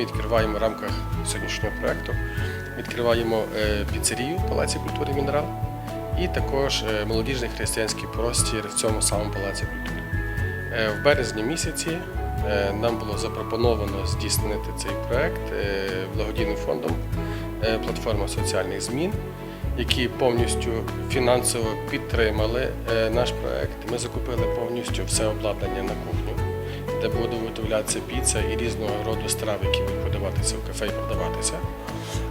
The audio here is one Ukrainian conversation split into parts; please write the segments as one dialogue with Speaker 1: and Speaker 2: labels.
Speaker 1: відкриваємо в рамках сьогоднішнього проєкту. Відкриваємо е, піцерію Палаці культури Мінерал і також е, молодіжний християнський простір в цьому самому Палаці культури. Е, В березні місяці нам було запропоновано здійснити цей проект е, благодійним фондом платформа соціальних змін, які повністю фінансово підтримали наш проект. Ми закупили повністю все обладнання на кухню, де буде виготовлятися піца і різного роду страви, які будуть подаватися в кафе і продаватися.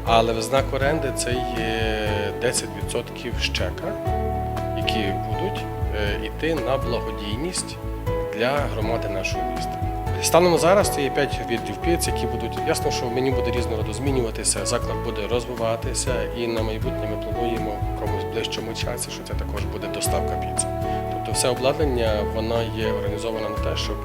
Speaker 1: Але в знак оренди це є 10% з чека, які будуть е, йти на благодійність для громади нашого міста. Станом зараз це є 5 відділів піц, які будуть ясно, що меню буде різного роду змінюватися, заклад буде розвиватися, і на майбутнє ми плануємо в комусь ближчому часі, що це також буде доставка піци. Тобто все обладнання воно є організовано на те, щоб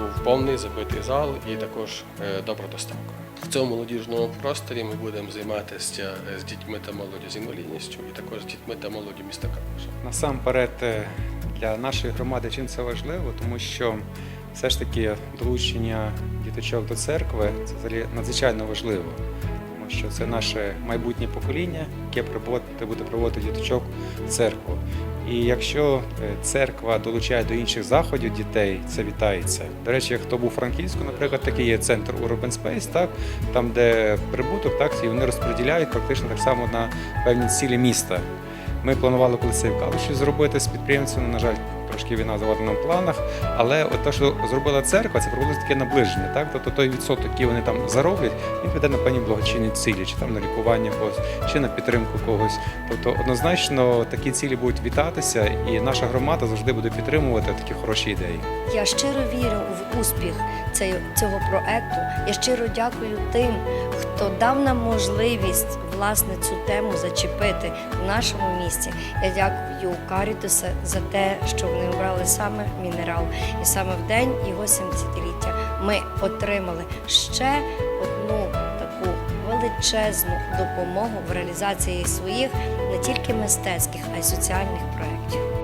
Speaker 1: був повний забитий зал і також е, добра доставка. В цьому молодіжному просторі ми будемо займатися з дітьми та молоді з інвалідністю, і також з дітьми та молоді міста Калуша.
Speaker 2: Насамперед е, для нашої громади чим це важливо, тому що все ж таки долучення діточок до церкви це надзвичайно важливо, що це наше майбутнє покоління, яке буде приводити діточок в церкву. І якщо е, церква долучає до інших заходів дітей, це вітається. До речі, хто був у Франківську, наприклад, такий є центр Urban Space, так там, де прибуток, так і вони розподіляють практично так само на певні цілі міста. Ми планували колись в Калуші зробити з підприємцями. На жаль, трошки війна заводила в планах. Але от те, що зробила церква, це приблизно таке наближення. Так? Тобто той відсоток, який вони там зароблять, він піде на певні благочинні цілі, чи там на лікування когось, чи на підтримку когось. Тобто, однозначно такі цілі будуть вітатися, і наша громада завжди буде підтримувати такі хороші ідеї.
Speaker 3: Я щиро вірю в успіх цього проекту. Я щиро дякую тим, хто дав нам можливість власне цю тему зачепити в нашому місті. Я дякую Карітуса за те, що вони обрали саме мінерал. І саме в день його 70-ліття ми отримали ще одну таку величезну допомогу в реалізації своїх не тільки мистецьких, а й соціальних проєктів.